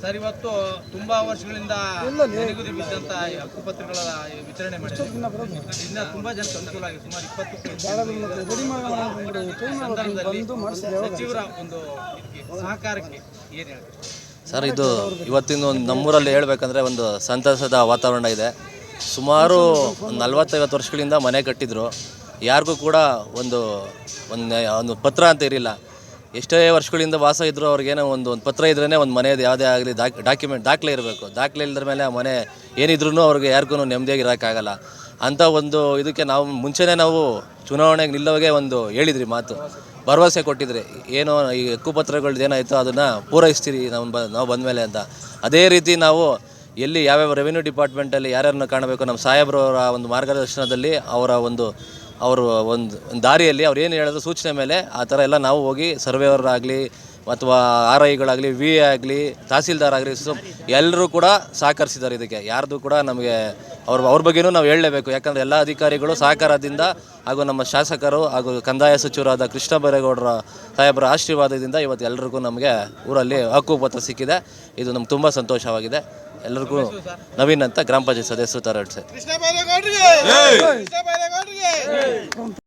Sir ಇವತ್ತು ತುಂಬಾ ವರ್ಷಗಳಿಂದ ನೆನೆಗುದಿ ಬಿದ್ದಂತ ಹಕ್ಕುಪತ್ರಗಳ ವಿತರಣೆ ಮಾಡಿದ್ದಾರೆ ಇನ್ನ ತುಂಬಾ ಜನಕ್ಕೆ ಅನುಕೂಲ ಆಗಿದೆ ಸುಮಾರು ಇಪ್ಪತ್ತು ಸಚಿವರ ಒಂದು ಸಹಕಾರಕ್ಕೆ ಏನು ಹೇಳ್ತಾರೆ? ಸರ್ ಇದು ಇವತ್ತಿನ ಒಂದು ನಮ್ಮೂರಲ್ಲಿ ಹೇಳ್ಬೇಕಂದ್ರೆ ಒಂದು ಸಂತಸದ ವಾತಾವರಣ ಇದೆ. ಸುಮಾರು ಒಂದು ನಲ್ವತ್ತೈವತ್ತು ವರ್ಷಗಳಿಂದ ಮನೆ ಕಟ್ಟಿದ್ರು. ಯಾರಿಗೂ ಕೂಡ ಒಂದು ಒಂದು ಒಂದು ಪತ್ರ ಅಂತ ಇರಲಿಲ್ಲ. ಎಷ್ಟೇ ವರ್ಷಗಳಿಂದ ವಾಸ ಇದ್ದರೂ ಅವ್ರಿಗೇನೋ ಒಂದು ಒಂದು ಪತ್ರ ಇದ್ರೇ ಒಂದು ಮನೆಯದು ಯಾವುದೇ ಆಗಲಿ ಡಾಕ್ ಡಾಕ್ಯುಮೆಂಟ್ ದಾಖಲೆ ಇರಬೇಕು. ದಾಖಲೆ ಇಲ್ಲದ ಮೇಲೆ ಆ ಮನೆ ಏನಿದ್ರೂ ಅವ್ರಿಗೆ ಯಾರಿಗೂ ನೆಮ್ಮದಿಯಾಗಿ ಇರೋಕ್ಕಾಗಲ್ಲ ಅಂಥ ಒಂದು ಇದಕ್ಕೆ ನಾವು ಮುಂಚೆನೇ ನಾವು ಚುನಾವಣೆಗೆ ನಿಲ್ಲೋಗೆ ಒಂದು ಹೇಳಿದ್ರಿ ಮಾತು. ಭರವಸೆ ಕೊಟ್ಟಿದ್ರಿ. ಏನೋ ಈ ಹಕ್ಕುಪತ್ರಗಳ್ದು ಏನಾಯಿತು ಅದನ್ನು ಪೂರೈಸ್ತೀರಿ ನಾವು ಬ, ನಾವು ಬಂದಮೇಲೆ ಅಂತ. ಅದೇ ರೀತಿ ನಾವು ಎಲ್ಲಿ ಯಾವ್ಯಾವ ರೆವಿನ್ಯೂ ಡಿಪಾರ್ಟ್ಮೆಂಟಲ್ಲಿ ಯಾರ್ಯಾರನ್ನ ಕಾಣಬೇಕು ನಮ್ಮ ಸಾಹೇಬ್ರವರ ಒಂದು ಮಾರ್ಗದರ್ಶನದಲ್ಲಿ ಅವರ ಒಂದು ಅವರು ಒಂದು ದಾರಿಯಲ್ಲಿ ಅವ್ರು ಏನು ಹೇಳೋದು ಸೂಚನೆ ಮೇಲೆ ಆ ಥರ ಎಲ್ಲ ನಾವು ಹೋಗಿ ಸರ್ವೇವರಾಗಲಿ ಅಥವಾ ಆರ್ ಐಗಳಾಗಲಿ ವಿ ಎ ಆಗಲಿ ತಹಸೀಲ್ದಾರ್ ಆಗಲಿ ಸೊ ಎಲ್ಲರೂ ಕೂಡ ಸಹಕರಿಸಿದ್ದಾರೆ ಇದಕ್ಕೆ. ಯಾರ್ದು ಕೂಡ ನಮಗೆ ಅವ್ರ ಅವ್ರ ಬಗ್ಗೆನೂ ನಾವು ಹೇಳಲೇಬೇಕು. ಯಾಕಂದರೆ ಎಲ್ಲ ಅಧಿಕಾರಿಗಳು ಸಹಕಾರದಿಂದ ಹಾಗೂ ನಮ್ಮ ಶಾಸಕರು ಹಾಗೂ ಕಂದಾಯ ಸಚಿವರಾದ ಕೃಷ್ಣ ಬೈರೇಗೌಡರ ಸಾಹೇಬರ ಆಶೀರ್ವಾದದಿಂದ ಇವತ್ತು ಎಲ್ಲರಿಗೂ ನಮಗೆ ಊರಲ್ಲಿ ಹಕ್ಕುಪತ್ರ ಸಿಕ್ಕಿದೆ. ಇದು ನಮ್ಗೆ ತುಂಬ ಸಂತೋಷವಾಗಿದೆ. ಎಲ್ಲರಿಗೂ ನವೀನ್ ಅಂತ ಗ್ರಾಮ ಪಂಚಾಯತ್ ಸದಸ್ಯರು ತರಡ್ಸೆ Yeah.